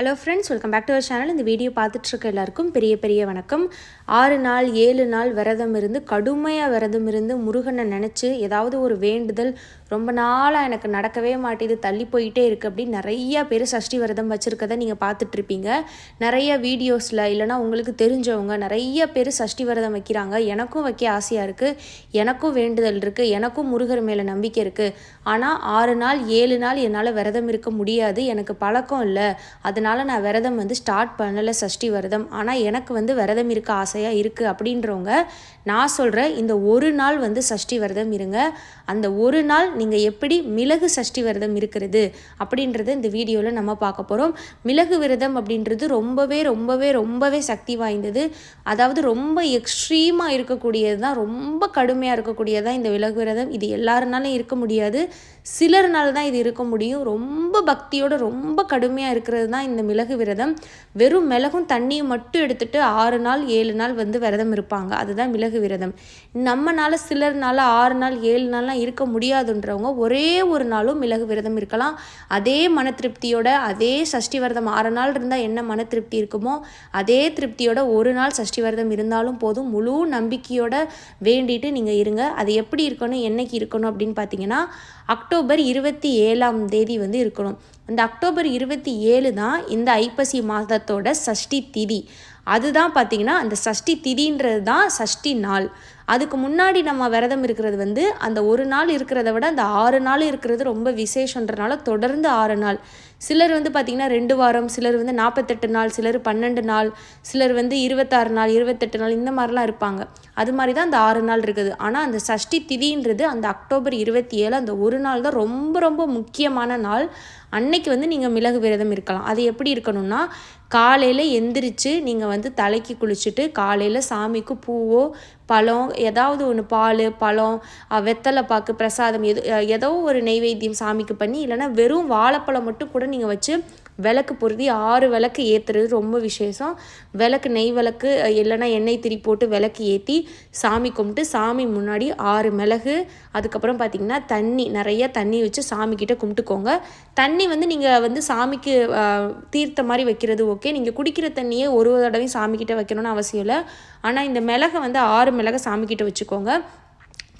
Hello friends welcome back to our channel இந்த video பார்த்துட்ருக்க எல்லாருக்கும் பெரிய பெரிய வணக்கம். ஆறு நாள் ஏழு நாள் விரதம் இருந்து கடுமையாக விரதம் இருந்து முருகனை நினச்சி ஏதாவது ஒரு வேண்டுதல் ரொம்ப நாளாக எனக்கு நடக்கவே மாட்டேது தள்ளி போயிட்டே இருக்குது அப்படின்னு நிறைய பேர் சஷ்டி விரதம் வச்சுருக்கதை நீங்கள் பார்த்துட்ருப்பீங்க நிறைய வீடியோஸில் இல்லைனா உங்களுக்கு தெரிஞ்சவங்க நிறைய பேர் சஷ்டி விரதம் வைக்கிறாங்க. எனக்கும் வைக்க ஆசையாக இருக்குது எனக்கும் வேண்டுதல் இருக்குது எனக்கும் முருகர் மேலே நம்பிக்கை இருக்குது ஆனால் ஆறு நாள் ஏழு நாள் என்னால் விரதம் இருக்க முடியாது எனக்கு பழக்கம் இல்லை. அதனால் அதனால் நான் விரதம் வந்து ஸ்டார்ட் பண்ணலை சஷ்டி விரதம். ஆனால் எனக்கு வந்து விரதம் இருக்க ஆசையாக இருக்குது அப்படின்றவங்க நான் சொல்கிறேன் இந்த ஒரு நாள் வந்து சஷ்டி விரதம் இருங்க. அந்த ஒரு நாள் நீங்கள் எப்படி மிளகு சஷ்டி விரதம் இருக்கிறது அப்படின்றத இந்த வீடியோவில் நம்ம பார்க்க போகிறோம் மிளகு விரதம் அப்படின்றது ரொம்பவே ரொம்பவே ரொம்பவே சக்தி வாய்ந்தது. அதாவது ரொம்ப எக்ஸ்ட்ரீமாக இருக்கக்கூடியது தான் ரொம்ப கடுமையாக இருக்கக்கூடியது தான் இந்த மிளகு விரதம். இது எல்லாருனாலும் இருக்க முடியாது. சிலர்னால தான் இது இருக்க முடியும். ரொம்ப பக்தியோட ரொம்ப கடுமையாக இருக்கிறது தான் இந்த மிளகு விரதம் வெறும் மிளகும் தண்ணியும் மட்டும் எடுத்துட்டு ஆறு நாள் ஏழு நாள் வந்து விரதம் இருப்பாங்க. அதுதான் மிளகு விரதம். நம்மனால சிலர்னால ஆறு நாள் ஏழு நாள்லாம் இருக்க முடியாதுன்றவங்க ஒரே ஒரு நாளும் மிளகு விரதம் இருக்கலாம். அதே மன திருப்தியோட அதே சஷ்டி விரதம் ஆறு நாள் இருந்தால் என்ன மன திருப்தி இருக்குமோ அதே திருப்தியோட ஒரு நாள் சஷ்டி விரதம் இருந்தாலும் போதும். முழு நம்பிக்கையோட வேண்டிட்டு நீங்கள் இருங்க. அது எப்படி இருக்கணும் என்னைக்கு இருக்கணும் அப்படின்னு பார்த்தீங்கன்னா அக்டோபர் இருபத்தி ஏழாம் தேதி வந்து இருக்கணும். அந்த அக்டோபர் இருபத்தி ஏழு தான் இந்த ஐப்பசி மாதத்தோட சஷ்டி திதி. அதுதான் பார்த்திங்கன்னா அந்த சஷ்டி திதின்றது தான் சஷ்டி நாள். அதுக்கு முன்னாடி நம்ம விரதம் இருக்கிறது வந்து அந்த ஒரு நாள் இருக்கிறத விட அந்த ஆறு நாள் இருக்கிறது ரொம்ப விசேஷன்றனால தொடர்ந்து ஆறு நாள். சிலர் வந்து பார்த்திங்கன்னா ரெண்டு வாரம் சிலர் வந்து நாற்பத்தெட்டு நாள் சிலர் பன்னெண்டு நாள் சிலர் வந்து இருபத்தாறு நாள் இருபத்தெட்டு நாள் இந்த மாதிரிலாம் இருப்பாங்க. அது மாதிரி தான் அந்த ஆறு நாள் இருக்குது. ஆனால் அந்த சஷ்டி திதின்றது அந்த அக்டோபர் இருபத்தி ஏழு அந்த ஒரு நாள் தான் ரொம்ப ரொம்ப முக்கியமான நாள். அன்னைக்கு வந்து நீங்கள் மிளகு விரதம் இருக்கலாம். அது எப்படி இருக்கணும்னா காலையில் எந்திரிச்சு நீங்கள் வந்து தலைக்கு குளிச்சுட்டு காலையில் சாமிக்கு பூவோ பழம் ஏதாவது ஒன்று பால் பழம் வெத்தலை பாக்கு பிரசாதம் எது ஏதோ ஒரு நெய்வேத்தியம் சாமிக்கு பண்ணி இல்லைனா வெறும் வாழைப்பழம் மட்டும் கூட நீங்கள் வச்சு விளக்கு பொருதி ஆறு விளக்கு ஏற்றுறது ரொம்ப விசேஷம். விளக்கு நெய் விளக்கு இல்லைன்னா எண்ணெய் திரி போட்டு விளக்கு ஏற்றி சாமி கும்பிட்டு சாமி முன்னாடி ஆறு மிளகு அதுக்கப்புறம் பார்த்திங்கன்னா தண்ணி நிறைய தண்ணி வச்சு சாமிக்கிட்ட கும்பிட்டுக்கோங்க. தண்ணி வந்து நீங்கள் வந்து சாமிக்கு தீர்த்த மாதிரி வைக்கிறது ஓகே நீங்கள் குடிக்கிற தண்ணியே ஒரு தடவையும் சாமிக்கிட்ட வைக்கணும்னு அவசியம் இல்லை. ஆனால் இந்த மிளகை வந்து ஆறு மிளகை சாமிக்கிட்ட வச்சுக்கோங்க.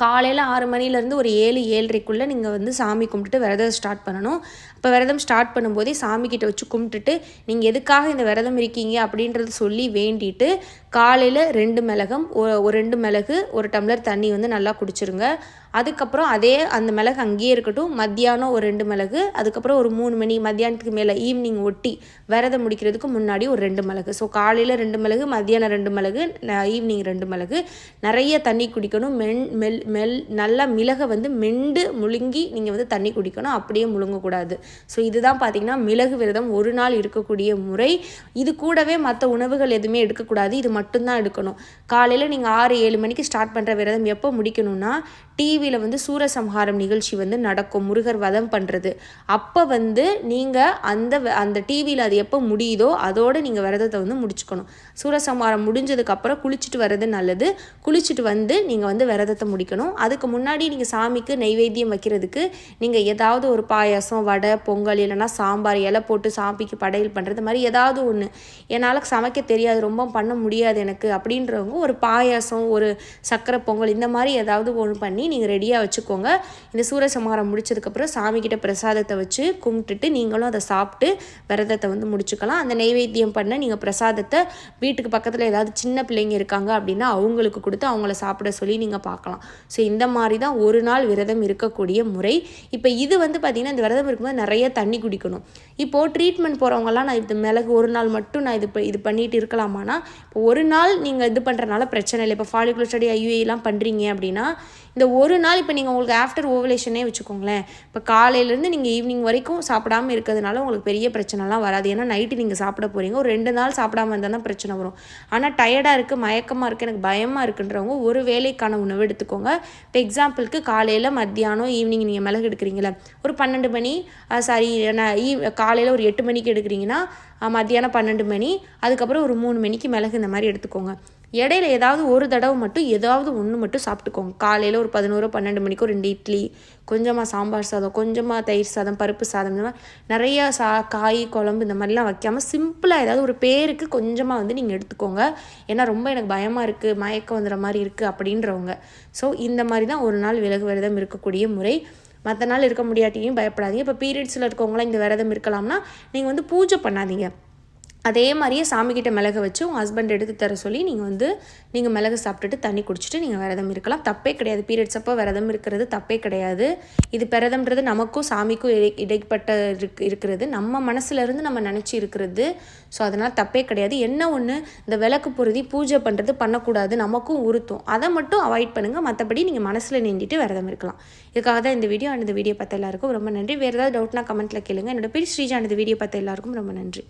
காலையில் ஆறு மணிலேருந்து ஒரு ஏழு ஏழரைக்குள்ளே நீங்கள் வந்து சாமி கும்பிட்டுட்டு விரதம் ஸ்டார்ட் பண்ணணும். இப்போ விரதம் ஸ்டார்ட் பண்ணும்போதே சாமிக்கிட்ட வச்சு கும்பிட்டுட்டு நீங்கள் எதுக்காக இந்த விரதம் இருக்கீங்க அப்படின்றத சொல்லி வேண்டிட்டு காலையில் ரெண்டு மிளகம் ஒரு ரெண்டு மிளகு ஒரு டம்ளர் தண்ணி வந்து நல்லா குடிச்சிருங்க. அதுக்கப்புறம் அதே அந்த மிளகு அங்கேயே இருக்கட்டும். மத்தியானம் ஒரு ரெண்டு மிளகு அதுக்கப்புறம் ஒரு மூணு மணி மத்தியானத்துக்கு மேலே ஈவினிங் ஒட்டி விரதம் முடிக்கிறதுக்கு முன்னாடி ஒரு ரெண்டு மிளகு. ஸோ காலையில் ரெண்டு மிளகு மத்தியானம் ரெண்டு மிளகு ஈவினிங் ரெண்டு மிளகு. நிறைய தண்ணி குடிக்கணும். மென் மெல் மெல் நல்லா மிளகை வந்து மெண்டு முழுங்கி நீங்கள் வந்து தண்ணி குடிக்கணும். அப்படியே முழுங்கக்கூடாது. ஸோ இதுதான் பார்த்திங்கன்னா மிளகு விரதம் ஒரு நாள் இருக்கக்கூடிய முறை. இது கூடவே மற்ற உணவுகள் எதுவுமே எடுக்கக்கூடாது. இது மட்டும்தான் எடுக்கணும். காலையில் நீங்கள் ஆறு ஏழு மணிக்கு ஸ்டார்ட் பண்ணுற விரதம் எப்போ முடிக்கணும்னா டிவியில் வந்து சூரசம்ஹாரம் நிகழ்ச்சி வந்து நடக்கும். முருகர் வதம் பண்ணுறது அப்போ வந்து நீங்கள் அந்த அந்த டிவியில் அது எப்போ முடியுதோ அதோடு நீங்கள் விரதத்தை வந்து முடிச்சுக்கணும். சூரசம்ஹாரம் முடிஞ்சதுக்கப்புறம் குளிச்சுட்டு வர்றது நல்லது. குளிச்சுட்டு வந்து நீங்கள் வந்து விரதத்தை முடிக்கணும். அதுக்கு முன்னாடி நீங்கள் சாமிக்கு நைவேத்தியம் வைக்கிறதுக்கு நீங்கள் ஏதாவது ஒரு பாயாசம் வடை பொங்கல் இல்லைனா சாம்பார் இலை போட்டு சாமிக்கு படையல் பண்ணுறது மாதிரி ஏதாவது ஒன்று என்னால் சமைக்க தெரியாது ரொம்ப பண்ண முடியாது எனக்கு அப்படின்றவங்க ஒரு பாயாசம் ஒரு சக்கரை பொங்கல் இந்த மாதிரி ஏதாவது ஒன்று பண்ணி நீங்கள் ரெடியாக வச்சுக்கோங்க. இந்த சூரசம்ஹாரம் முடிச்சதுக்கப்புறம் சாமிக்கிட்ட பிரசாதத்தை வச்சு கும்பிட்டுட்டு நீங்களும் அதை சாப்பிட்டு விரதத்தை வந்து முடிச்சுக்கலாம். அந்த நைவேத்தியம் பண்ண நீங்கள் பிரசாதத்தை வீட்டுக்கு பக்கத்தில் ஏதாவது சின்ன பிள்ளைங்க இருக்காங்க அப்படின்னா அவங்களுக்கு கொடுத்து அவங்கள சாப்பிட சொல்லி நீங்கள் பார்க்கலாம். ஸோ இந்த மாதிரி தான் ஒரு நாள் விரதம் இருக்கக்கூடிய முறை. இப்போ இது வந்து பார்த்திங்கன்னா இந்த விரதம் இருக்கும்போது நிறைய தண்ணி குடிக்கணும். இப்போது ட்ரீட்மெண்ட் போகிறவங்கலாம் நான் இது மிளகு ஒரு நாள் மட்டும் நான் இது இது பண்ணிட்டு இருக்கலாமானா இப்போ ஒரு நாள் நீங்கள் இது பண்ணுறனால பிரச்சனை இல்லை. இப்போ ஃபாலிகுலர் ஸ்டடி ஐயூஏலாம் பண்ணுறீங்க அப்படின்னா இந்த ஒரு நாள் இப்போ நீங்கள் உங்களுக்கு ஆஃப்டர் ஓவலேஷனே வச்சுக்கோங்களேன். இப்போ காலையிலேருந்து நீங்கள் ஈவினிங் வரைக்கும் சாப்பிடாமல் இருக்கிறதுனால உங்களுக்கு பெரிய பிரச்சனைலாம் வராது. ஏன்னா நைட்டு நீங்கள் சாப்பிட போகிறீங்க ஒரு ரெண்டு நாள் சாப்பிடாம இருந்தால் தான் பிரச்சனை வரும். ஆனால் டயர்டாக இருக்குது மயக்கமாக இருக்குது எனக்கு பயமாக இருக்குன்றவங்க ஒரு வேலைக்கான உணவு எடுத்துக்கோங்க. இப்போ எக்ஸாம்பிளுக்கு காலையில் மத்தியானம் ஈவினிங் நீங்கள் மிளகு எடுக்கிறீங்களே ஒரு பன்னெண்டு மணி சாரி நான் ஈ காலையில் ஒரு எட்டு மணிக்கு எடுக்கிறீங்கன்னா மத்தியானம் பன்னெண்டு மணி அதுக்கப்புறம் ஒரு மூணு மணிக்கு மிளகு இந்த மாதிரி எடுத்துக்கோங்க. இடையில ஏதாவது ஒரு தடவை மட்டும் ஏதாவது ஒன்று மட்டும் சாப்பிட்டுக்கோங்க. காலையில் ஒரு பதினோரு பன்னெண்டு மணிக்கு ரெண்டு இட்லி கொஞ்சமாக சாம்பார் சாதம் கொஞ்சமாக தயிர் சாதம் பருப்பு சாதம் இந்த மாதிரி நிறையா சா காய் குழம்பு இந்த மாதிரிலாம் வைக்காமல் சிம்பிளாக ஏதாவது ஒரு பேருக்கு கொஞ்சமாக வந்து நீங்கள் எடுத்துக்கோங்க. ஏன்னா ரொம்ப எனக்கு பயமாக இருக்குது மயக்கம் வந்துடுற மாதிரி இருக்குது அப்படின்றவங்க. ஸோ இந்த மாதிரி தான் ஒரு நாள் விலகு விரதம் இருக்கக்கூடிய முறை. மற்ற நாள் இருக்க முடியாட்டியும் பயப்படாதீங்க. இப்போ பீரியட்ஸில் இருக்கவங்களாம் இந்த விரதம் இருக்கலாம்னா நீங்கள் வந்து பூஜை பண்ணாதீங்க. அதே மாதிரியே சாமிக்கிட்ட மிளகு வச்சு உங்கள் ஹஸ்பண்ட் எடுத்து தர சொல்லி நீங்கள் வந்து நீங்கள் மிளகு சாப்பிட்டுட்டு தண்ணி குடிச்சிட்டு நீங்கள் விரதம் இருக்கலாம். தப்பே கிடையாது. பீரியட்ஸ் அப்போ விரதம் இருக்கிறது தப்பே கிடையாது. இது விரதம்ன்றது நமக்கும் சாமிக்கும் இடை இடைப்பட்ட இருக்கு இருக்கிறது. நம்ம மனசுலேருந்து நம்ம நினச்சி இருக்கிறது. ஸோ அதனால் தப்பே கிடையாது. என்ன ஒன்று இந்த விளக்கு பொருதி பூஜை பண்ணுறது பண்ணக்கூடாது. நமக்கும் உறுத்தும். அதை மட்டும் அவாய்ட் பண்ணுங்கள் மற்றபடி நீங்கள் மனசில் நீண்டிட்டு விரதம் இருக்கலாம். இதுக்காக தான் இந்த வீடியோ அந்த வீடியோ பார்த்த எல்லாருக்கும் ரொம்ப நன்றி. வேறு ஏதாவது டவுட்னா கமெண்ட்டில் கேளுங்க. என்னோட பேர் ஸ்ரீஜா. அந்த வீடியோ பார்த்த எல்லாருக்கும் ரொம்ப நன்றி.